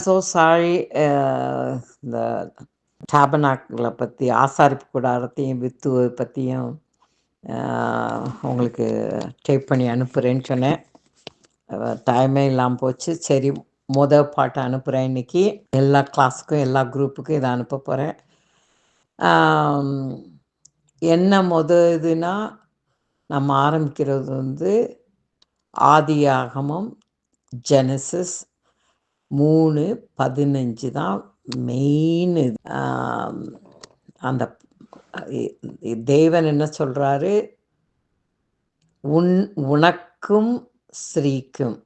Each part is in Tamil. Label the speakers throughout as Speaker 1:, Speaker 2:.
Speaker 1: ஸோ சாரி uh, இந்த டேபனாக்களை பற்றி ஆசாரிப்பு கூடாரத்தையும் வித்து பற்றியும் உங்களுக்கு டேப் பண்ணி அனுப்புகிறேன்னு சொன்னேன். டைமே இல்லாமல் போச்சு. சரி முத பாட்டை அனுப்புகிறேன் இன்றைக்கி எல்லா கிளாஸுக்கும் எல்லா குரூப்புக்கும் இதை அனுப்ப போகிறேன் என்ன முத இதுனா நம்ம ஆரம்பிக்கிறது வந்து ஆதி ஆகமும் ஜெனசிஸ் மூணு பதினஞ்சு தான் மெயின் அந்த தேவன் என்ன சொல்கிறாரு உன் உனக்கும் ஸ்ரீக்கும்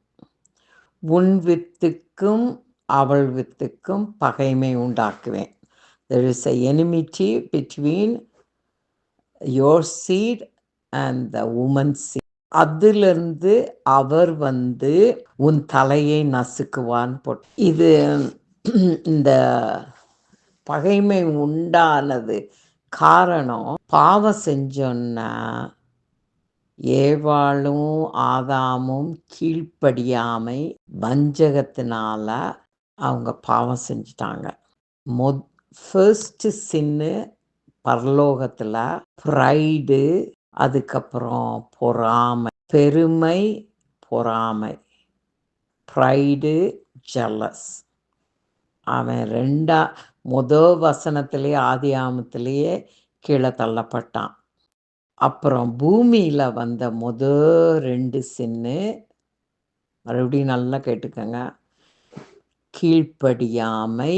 Speaker 1: உன் வித்துக்கும் அவள் வித்துக்கும் பகைமை உண்டாக்குவேன். There is a enmity between your seed and the woman seed அதிலிருந்து அவர் வந்து உன் தலையை நசுக்குவான் போட்டு இது இந்த பகைமை உண்டானது காரணம் பாவம் செஞ்சோன்னா ஏவாளும் ஆதாமும் கீழ்ப்படியாமை வஞ்சகத்தினால அவங்க பாவம் செஞ்சிட்டாங்க. மொத் ஃபர்ஸ்ட் சின்னு பரலோகத்தில் ப்ரைடு அதுக்கப்புறம் பொறாமை பெருமை பொறாமை. ப்ரைடு ஜலஸ் அவன் ரெண்டா முத வசனத்திலேயே ஆதி ஆமத்திலேயே கீழே தள்ளப்பட்டான். அப்புறம் பூமியில் வந்த முத ரெண்டு சின்னு மறுபடியும் நல்லா கேட்டுக்கோங்க. கீழ்ப்படியாமை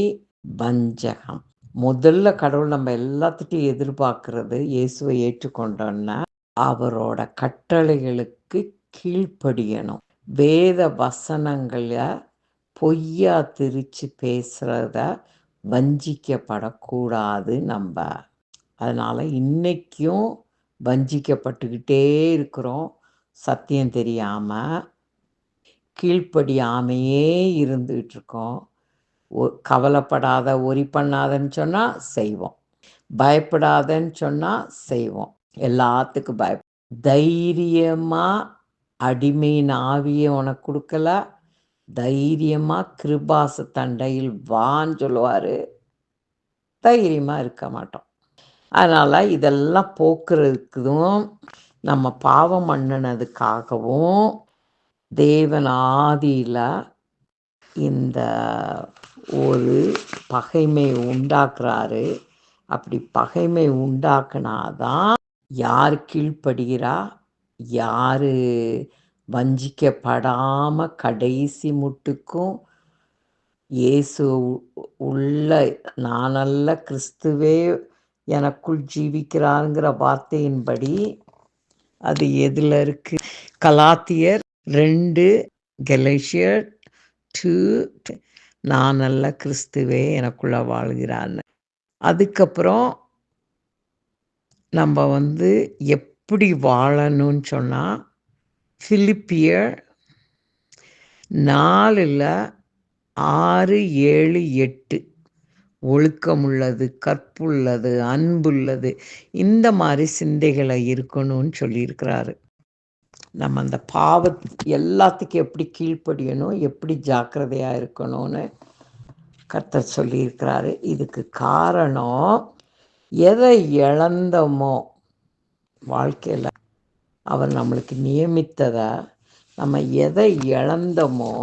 Speaker 1: வஞ்சகம். முதல்ல கடவுள் நம்ம எல்லாத்துட்டையும் எதிர்பார்க்கறது இயேசுவை ஏற்றுக்கொண்டோன்னா அவரோட கட்டளைகளுக்கு கீழ்ப்படியணும். வேத வசனங்களை பொய்யா திரிச்சு பேசுகிறத வஞ்சிக்கப்படக்கூடாது நம்ம. அதனால் இன்றைக்கும் வஞ்சிக்கப்பட்டுக்கிட்டே இருக்கிறோம். சத்தியம் தெரியாமல் கீழ்ப்படியாமையே இருந்துகிட்டு இருக்கோம் கவலைப்படாத ஒரி பண்ணாதன்னு சொன்னால் செய்வோம். பயப்படாதன்னு சொன்னால் செய்வோம். எல்லாத்துக்கும் பய தைரியமாக அடிமையின் ஆவியை உனக்கு கொடுக்கல. தைரியமாக கிருபாச தண்டையில் வான்னு சொல்லுவார். தைரியமாக இருக்க மாட்டோம். அதனால் இதெல்லாம் போக்குறதுக்கும் நம்ம பாவம் பண்ணினதுக்காகவும் தேவன் ஆதியில் இந்த ஒரு பகைமை உண்டாக்குறாரு. அப்படி பகைமை உண்டாக்குனாதான் யார் கீழ்ப்படுகிறா? யார் வஞ்சிக்கப்படாமல் கடைசி முட்டுக்கும் இயேசு உள்ள நானல்ல கிறிஸ்துவே எனக்குள் ஜீவிக்கிறாருங்கிற வார்த்தையின்படி அது எதில் இருக்கு? கலாத்தியர் ரெண்டு கெலேஷியர் டூ நானல்ல கிறிஸ்துவே எனக்குள்ள வாழ்கிறான்னு. அதுக்கப்புறம் நம்ம வந்து எப்படி வாழணும்னு சொன்னால் ஃபிலிப்பியர் நாலில் ஆறு ஏழு எட்டு. ஒழுக்கமுள்ளது கற்புள்ளது அன்புள்ளது இந்த மாதிரி சிந்தைகளை இருக்கணும்னு சொல்லியிருக்கிறாரு. நம்ம அந்த பாவ எல்லாத்துக்கும் எப்படி கீழ்ப்படியணும் எப்படி ஜாக்கிரதையாக இருக்கணும்னு கர்த்தர் சொல்லியிருக்கிறாரு. இதுக்கு காரணம் எதை இழந்தோமோ வாழ்க்கையில் அவர் நம்மளுக்கு நியமித்ததை நம்ம எதை இழந்தோமோ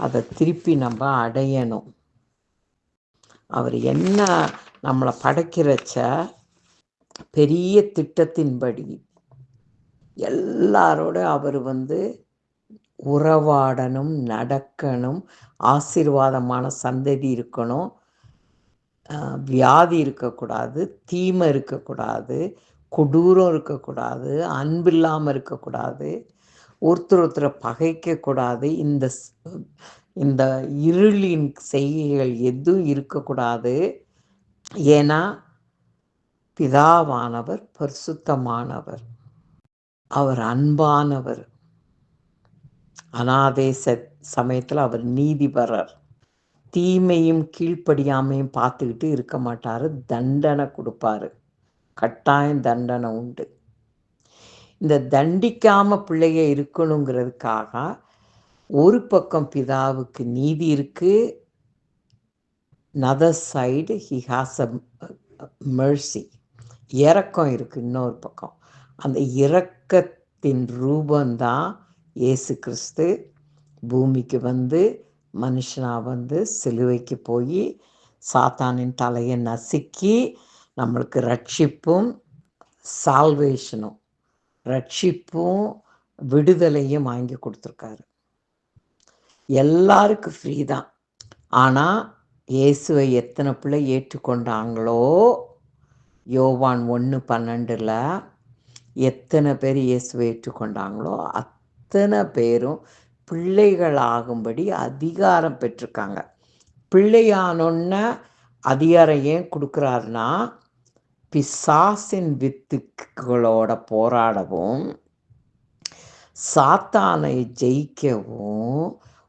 Speaker 1: அதை திருப்பி நம்ம அடையணும். அவர் என்ன நம்மளை படைக்கிறச்ச பெரிய திட்டத்தின்படி எல்லாரோட அவர் வந்து உறவாடணும் நடக்கணும் ஆசீர்வாதமான சந்ததி இருக்கணும். வியாதி இருக்கக்கூடாது தீமை இருக்கக்கூடாது கொடூரம் இருக்கக்கூடாது அன்பு இல்லாமல் இருக்கக்கூடாது ஒருத்தர் ஒருத்தரை பகைக்கக்கூடாது இந்த இந்த இருளின் செய்கைகள் எதுவும் இருக்கக்கூடாது. ஏன்னா பிதாவானவர் பரிசுத்தமானவர். அவர் அன்பானவர். அனாதே சமயத்தில் அவர் நீதிபரர். தீமையும் கீழ்ப்படியாமையும் பார்த்துக்கிட்டு இருக்க மாட்டார். தண்டனை கொடுப்பாரு. கட்டாயம் தண்டனை உண்டு. இந்த தண்டிக்காம பிள்ளைய இருக்கணுங்கிறதுக்காக ஒரு பக்கம் பிதாவுக்கு நீதி இருக்கு. Another side he has a mercy இறக்கம் இருக்குது இன்னொரு பக்கம். அந்த இரக்கத்தின் ரூபந்தான் இயேசு கிறிஸ்து. பூமிக்கு வந்து மனுஷனாக வந்து சிலுவைக்கு போய் சாத்தானின் தலையை நசுக்கி நம்மளுக்கு ரட்சிப்பும் சால்வேஷனும் ரட்சிப்பும் விடுதலையும் வாங்கி கொடுத்துருக்காரு. எல்லாருக்கும் ஃப்ரீ தான். ஆனால் இயேசுவை எத்தனை பிள்ளை ஏற்றுக்கொண்டாங்களோ யோவான் ஒன்று பன்னெண்டில் எத்தனை பேர் இயேசுவை ஏற்றுக்கொண்டாங்களோ அத்தனை பேரும் பிள்ளைகளாகும்படி அதிகாரம் பெற்றிருக்காங்க. பிள்ளையானொன்ன அதிகாரம் ஏன் கொடுக்குறாருன்னா பிசாசின் வித்துக்களோட போராடவும் சாத்தானை ஜெயிக்கவும்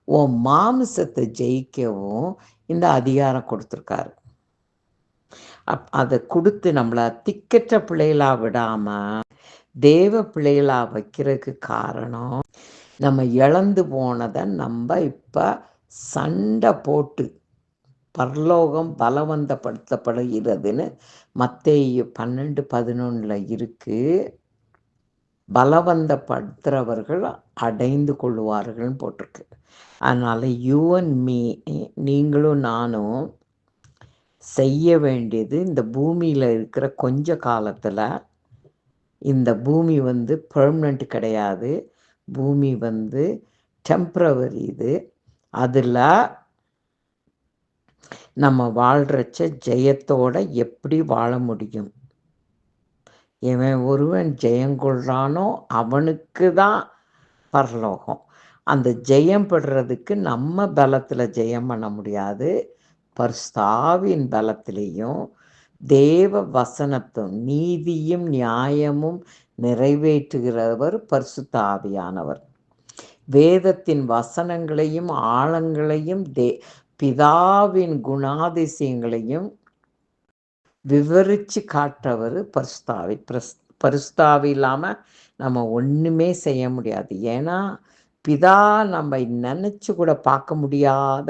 Speaker 1: உன் மாமிசத்தை ஜெயிக்கவும் இந்த அதிகாரம் கொடுத்துருக்காரு. அப் அதை கொடுத்து நம்மளை திக்கற்ற பிள்ளைகளாக விடாமல் தேவ பிள்ளைகளாக வைக்கிறதுக்கு காரணம் நம்ம இழந்து போனதை நம்ம இப்போ சண்டை போட்டு பரலோகம் பலவந்தப்படுத்தப்படுகிறதுன்னு மத்திய பன்னெண்டு பதினொன்றில் இருக்குது பலவந்தப்படுத்துகிறவர்கள் அடைந்து கொள்வார்கள்னு போட்டிருக்கு. அதனால் யூஎன் மீ நீங்களும் நானும் செய்ய வேண்டியது இந்த பூமியில் இருக்கிற கொஞ்ச காலத்தில் இந்த பூமி வந்து பெர்மனண்ட் கிடையாது. பூமி வந்து டெம்ப்ரவரி இது. அதில் நம்ம வாழ்கிறச்ச ஜெயத்தோட எப்படி வாழ முடியும்? எவன் ஒருவன் ஜெயங்கொள்றானோ அவனுக்கு தான் பரலோகம். அந்த ஜெயம் பெறுறதுக்கு நம்ம பலத்தில் ஜெயம் பண்ண முடியாது. பர்ஸ்தாவின் பலத்திலையும் தேவ வசனத்தும் நீதியும் நியாயமும் நிறைவேற்றுகிறவர் பரிசுத்தாவியானவர். வேதத்தின் வசனங்களையும் ஆழங்களையும் தே பிதாவின் குணாதிசயங்களையும் விவரித்து காட்டுறவர் பரிசுத்தாவி பிரஸ் பரிசுத்தாவி இல்லாமல் நம்ம ஒன்றுமே செய்ய முடியாது. ஏன்னா பிதா நம்ம நினச்சி கூட பார்க்க முடியாத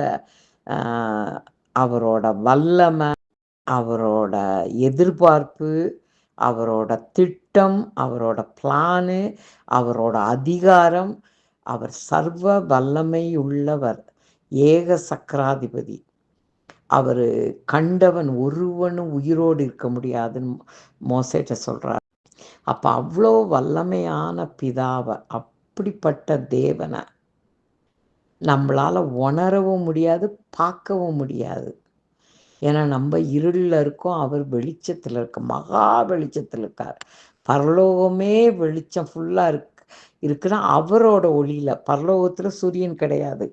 Speaker 1: அவரோட வல்லமை அவரோட எதிர்பார்ப்பு அவரோட திட்டம் அவரோட பிளானு அவரோட அதிகாரம் அவர் சர்வ வல்லமை உள்ளவர் ஏக சக்கராதிபதி. அவர் கண்டவன் ஒருவனும் உயிரோடு இருக்க முடியாதுன்னு மோசேட்ட சொல்கிறார் அப்போ அவ்வளோ வல்லமையான பிதாவை அப்படிப்பட்ட தேவனை நம்மளால் உணரவும் முடியாது பார்க்கவும் முடியாது. ஏன்னா நம்ம இருளில் இருக்கோம் அவர் வெளிச்சத்தில் இருக்க மகா வெளிச்சத்தில் இருக்கார். பரலோகமே வெளிச்சம் ஃபுல்லாக இருக்கு இருக்குன்னா அவரோட ஒளியில் பரலோகத்தில் சூரியன் கிடையாது.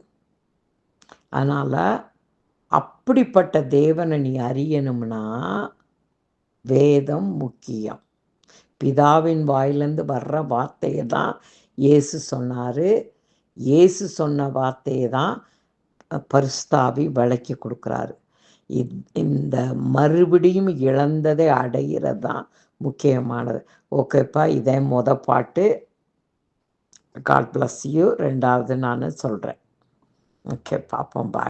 Speaker 1: அதனால் அப்படிப்பட்ட தேவனை நீ அறியணும்னா வேதம் முக்கியம். பிதாவின் வாயிலேருந்து வர்ற வார்த்தையை தான் இயேசு சொன்னார். இயேசு சொன்ன வார்த்தையை தான் பரிஸ்தாவி விளக்கி கொடுக்குறாரு. இந்த மறுபடியும் இழந்ததை அடையிறது தான் முக்கியமானது. ஓகேப்பா இதே மொத பாட்டு. காட் பிளஸ் யூ ரெண்டாவது நான் சொல்கிறேன் ஓகே பார்ப்போம் பாய்